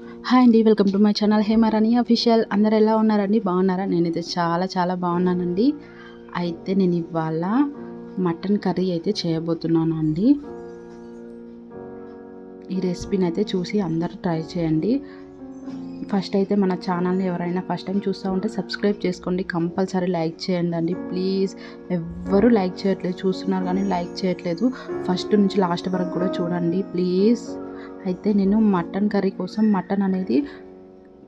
Hi అండి welcome to my channel. Hemarani official. అందరు ఎలా ఉన్నారండి? బాగున్నారా? నేనైతే చాలా చాలా బాగున్నానండి. అయితే నేను ఇవాళ మటన్ కర్రీ అయితే చేయబోతున్నాను అండి ఈ రెసిపీని అయితే చూసి అందరూ ట్రై చేయండి. ఫస్ట్ అయితే మన ఛానల్ని ఎవరైనా ఫస్ట్ టైం చూస్తూ ఉంటే సబ్స్క్రైబ్ చేసుకోండి. కంపల్సరీ లైక్ చేయండి అండి. ప్లీజ్. ఎవ్వరూ లైక్ చేయట్లేదు. చూస్తున్నారు కానీ లైక్ చేయట్లేదు. ఫస్ట్ నుంచి లాస్ట్ వరకు కూడా చూడండి. ప్లీజ్. అయితే నేను మటన్ కర్రీ కోసం మటన్ అనేది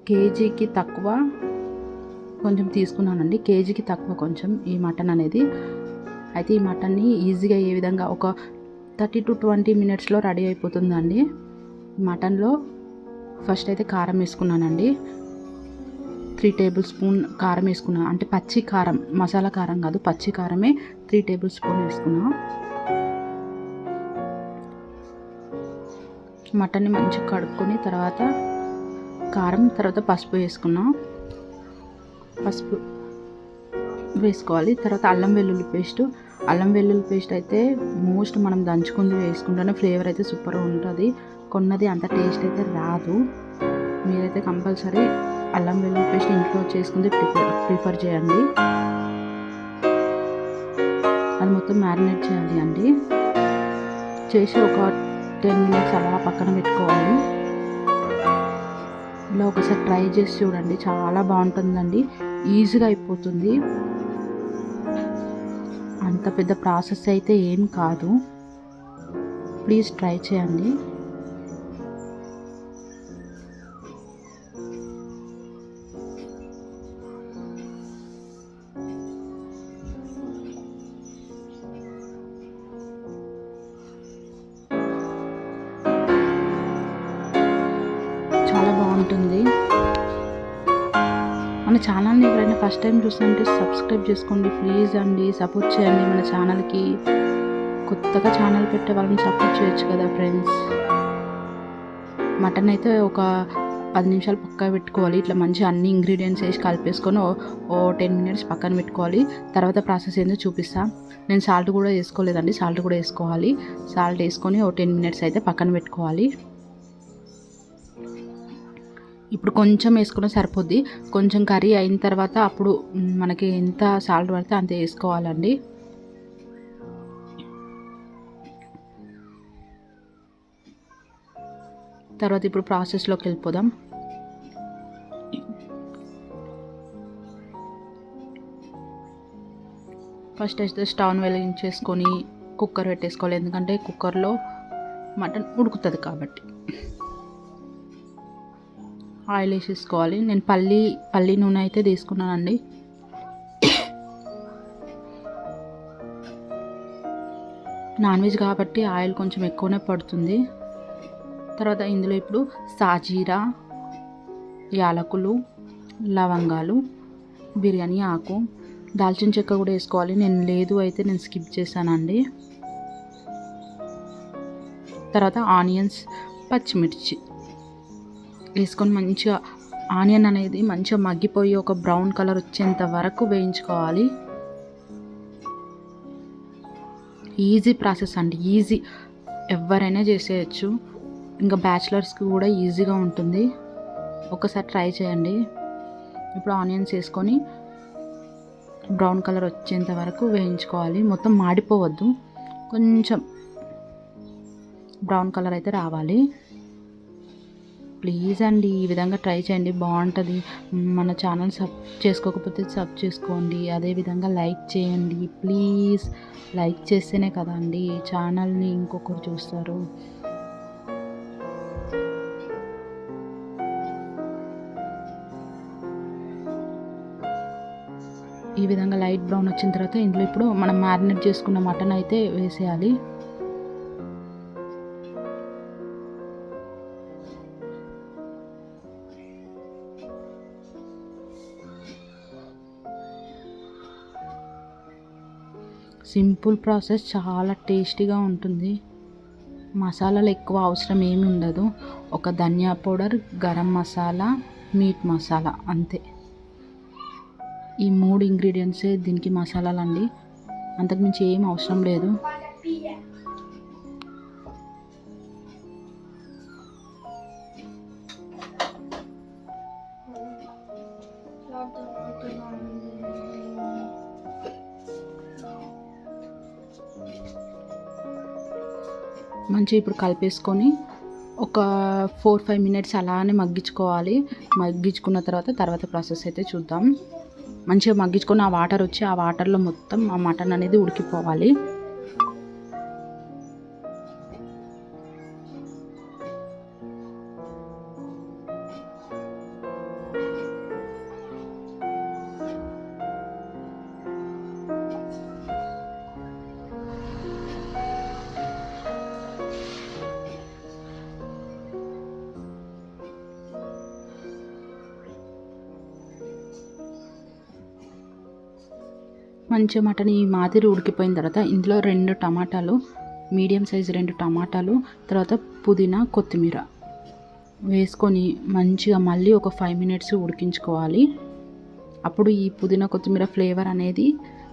కేజీకి తక్కువ కొంచెం తీసుకున్నానండి. కేజీకి తక్కువ కొంచెం ఈ మటన్ అనేది. అయితే ఈ మటన్ని ఈజీగా ఏ విధంగా ఒక థర్టీ టు ట్వంటీ మినిట్స్లో రెడీ అయిపోతుందండి. మటన్లో ఫస్ట్ అయితే కారం వేసుకున్నానండి. త్రీ టేబుల్ స్పూన్ కారం వేసుకున్నాను అంటే పచ్చి కారం మసాలా కారం కాదు పచ్చి కారమే త్రీ టేబుల్ స్పూన్ వేసుకున్నాను మటన్ని మంచిగా కడుక్కొని తర్వాత కారం తర్వాత పసుపు వేసుకున్నాం. పసుపు వేసుకోవాలి. తర్వాత అల్లం వెల్లుల్లి పేస్ట్. అల్లం వెల్లుల్లి పేస్ట్ అయితే మోస్ట్ మనం దంచుకుంది వేసుకుంటేనే ఫ్లేవర్ అయితే సూపర్గా ఉంటుంది. కొన్నది అంత టేస్ట్ అయితే రాదు. మీరైతే కంపల్సరీ అల్లం వెల్లుల్లి పేస్ట్ ఇంట్లో చేసుకుంది ప్రిఫర్ ప్రిఫర్ చేయండి. అది మొత్తం మ్యారినేట్ చేయాలి అండి. చేసి ఒక టెన్ మినిట్స్ అలా పక్కన పెట్టుకోవాలి. ఇలా ఒకసారి ట్రై చేసి చూడండి. చాలా బాగుంటుందండి. ఈజీగా అయిపోతుంది. అంత పెద్ద ప్రాసెస్ అయితే ఏం కాదు. ప్లీజ్ ట్రై చేయండి. బాగుంటుంది. మన ఛానల్ని ఎవరైనా ఫస్ట్ టైం చూస్తుంటే సబ్స్క్రైబ్ చేసుకోండి. ప్లీజ్ అండి సపోర్ట్ చేయండి మన ఛానల్కి. కొత్తగా ఛానల్ పెట్టే వాళ్ళని సపోర్ట్ చేయొచ్చు కదా ఫ్రెండ్స్. మటన్ అయితే ఒక పది నిమిషాలు పక్కన పెట్టుకోవాలి. ఇట్లా మంచి అన్ని ఇంగ్రీడియంట్స్ వేసి కలిపేసుకొని ఓ- ఓ టెన్ మినిట్స్ పక్కన పెట్టుకోవాలి. తర్వాత ప్రాసెస్ ఏందో చూపిస్తా. నేను సాల్ట్ కూడా వేసుకోలేదండి సాల్ట్ కూడా వేసుకోవాలి. సాల్ట్ వేసుకొని ఓ టెన్ మినిట్స్ అయితే పక్కన పెట్టుకోవాలి. ఇప్పుడు కొంచెం వేసుకున్న సరిపోద్ది. కొంచెం కర్రీ అయిన తర్వాత అప్పుడు మనకి ఎంత సాల్ట్ పడితే అంత వేసుకోవాలండి. తర్వాత ఇప్పుడు ప్రాసెస్లోకి వెళ్ళిపోదాం. ఫస్ట్ అయితే స్టవ్ వెలిగించేసుకొని కుక్కర్ పెట్టేసుకోవాలి. ఎందుకంటే కుక్కర్లో మటన్ ఉడుకుతుంది కాబట్టి. ఆయిల్ వేసేసుకోవాలి. నేను పల్లి పల్లి నూనె అయితే తీసుకున్నానండి. నాన్ వెజ్ కాబట్టి ఆయిల్ కొంచెం ఎక్కువనే పడుతుంది. తర్వాత ఇందులో ఇప్పుడు సాజీరా యాలకులు లవంగాలు బిర్యానీ ఆకు. దాల్చిన చెక్క కూడా వేసుకోవాలి. నేను లేదు అయితే నేను స్కిప్ చేశానండి. తర్వాత ఆనియన్స్ పచ్చిమిర్చి. వేసుకొని మంచిగా ఆనియన్ అనేది మంచిగా మగ్గిపోయి ఒక బ్రౌన్ కలర్ వచ్చేంత వరకు వేయించుకోవాలి. ఈజీ ప్రాసెస్ అండి. ఈజీ ఎవరైనా చేసేయచ్చు. ఇంకా బ్యాచిలర్స్కి కూడా ఈజీగా ఉంటుంది. ఒకసారి ట్రై చేయండి. ఇప్పుడు ఆనియన్స్ వేసుకొని బ్రౌన్ కలర్ వచ్చేంత వరకు వేయించుకోవాలి. మొత్తం మాడిపోవద్దు. కొంచెం బ్రౌన్ కలర్ అయితే రావాలి. ప్లీజ్ అండి ఈ విధంగా ట్రై చేయండి బాగుంటుంది. మన ఛానల్ సబ్ చేసుకోకపోతే సబ్ చేసుకోండి. అదేవిధంగా లైక్ చేయండి ప్లీజ్. లైక్ చేస్తేనే కదా అండి ఛానల్ని ఇంకొకరు చూస్తారు. ఈ విధంగా లైట్ బ్రౌన్ వచ్చిన తర్వాత ఇందులో ఇప్పుడు మనం మ్యారినేట్ చేసుకున్న మటన్ అయితే వేసేయాలి. సింపుల్ ప్రాసెస్ చాలా టేస్టీగా ఉంటుంది. మసాలాలు ఎక్కువ అవసరం ఏమి ఉండదు. ఒక ధనియా పౌడర్ గరం మసాలా మీట్ మసాలా అంతే. ఈ మూడు ఇంగ్రీడియంట్సే దీనికి మసాలాలు అండి అంతకుమించి ఏం అవసరం లేదు. మంచిగా ఇప్పుడు కలిపేసుకొని ఒక ఫోర్ ఫైవ్ మినిట్స్ అలానే మగ్గించుకోవాలి. మగ్గించుకున్న తర్వాత తర్వాత ప్రాసెస్ అయితే చూద్దాం. మంచిగా మగ్గించుకొని ఆ వాటర్ వచ్చి ఆ వాటర్లో మొత్తం ఆ మటన్ అనేది ఉడికిపోవాలి. మంచిగా మటన్ ఈ మాదిరి ఉడికిపోయిన తర్వాత ఇందులో రెండు టమాటాలు మీడియం సైజు రెండు టమాటాలు తర్వాత పుదీనా కొత్తిమీర వేసుకొని మంచిగా మళ్ళీ ఒక ఫైవ్ మినిట్స్ ఉడికించుకోవాలి. అప్పుడు ఈ పుదీనా కొత్తిమీర ఫ్లేవర్ అనేది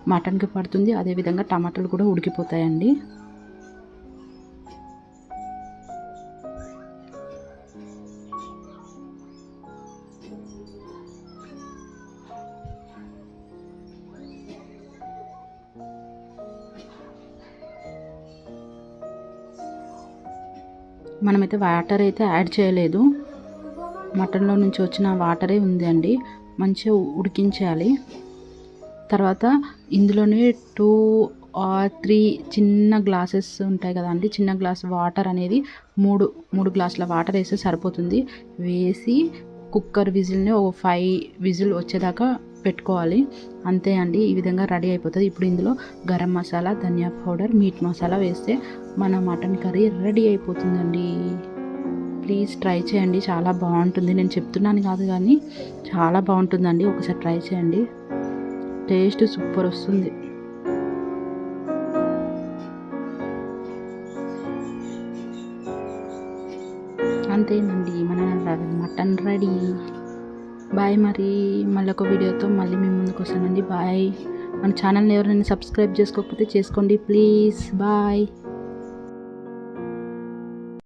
మటన్కి పడుతుంది. అదేవిధంగా టమాటాలు కూడా ఉడికిపోతాయండి. మనమైతే వాటర్ అయితే యాడ్ చేయలేదు. మటన్లో నుంచి వచ్చిన వాటరే ఉంది అండి మంచిగా ఉడికించాలి. తర్వాత ఇందులోనే టూ ఆర్ త్రీ చిన్న గ్లాసెస్ ఉంటాయి కదండి. చిన్న గ్లాస్ వాటర్ అనేది మూడు మూడు గ్లాసుల వాటర్ వేస్తే సరిపోతుంది. వేసి కుక్కర్ విజిల్ని ఒక ఫైవ్ విజిల్ వచ్చేదాకా పెట్టుకోవాలి. అంతే అండి ఈ విధంగా రెడీ అయిపోతుంది. ఇప్పుడు ఇందులో గరం మసాలా ధనియా పౌడర్ మీట్ మసాలా వేస్తే మన మటన్ కర్రీ రెడీ అయిపోతుందండి. ప్లీజ్ ట్రై చేయండి చాలా బాగుంటుంది. నేను చెప్తున్నాను కాదు కానీ చాలా బాగుంటుందండి. ఒకసారి ట్రై చేయండి. టేస్ట్ సూపర్ వస్తుంది. అంతేనండి మన మటన్ రెడీ. బాయ్ మరి. మళ్ళీ ఒక వీడియోతో మళ్ళీ మీ ముందుకు వస్తానండి. బాయ్. మన ఛానల్ని ఎవరైనా సబ్స్క్రైబ్ చేసుకోకపోతే చేసుకోండి. ప్లీజ్. బాయ్.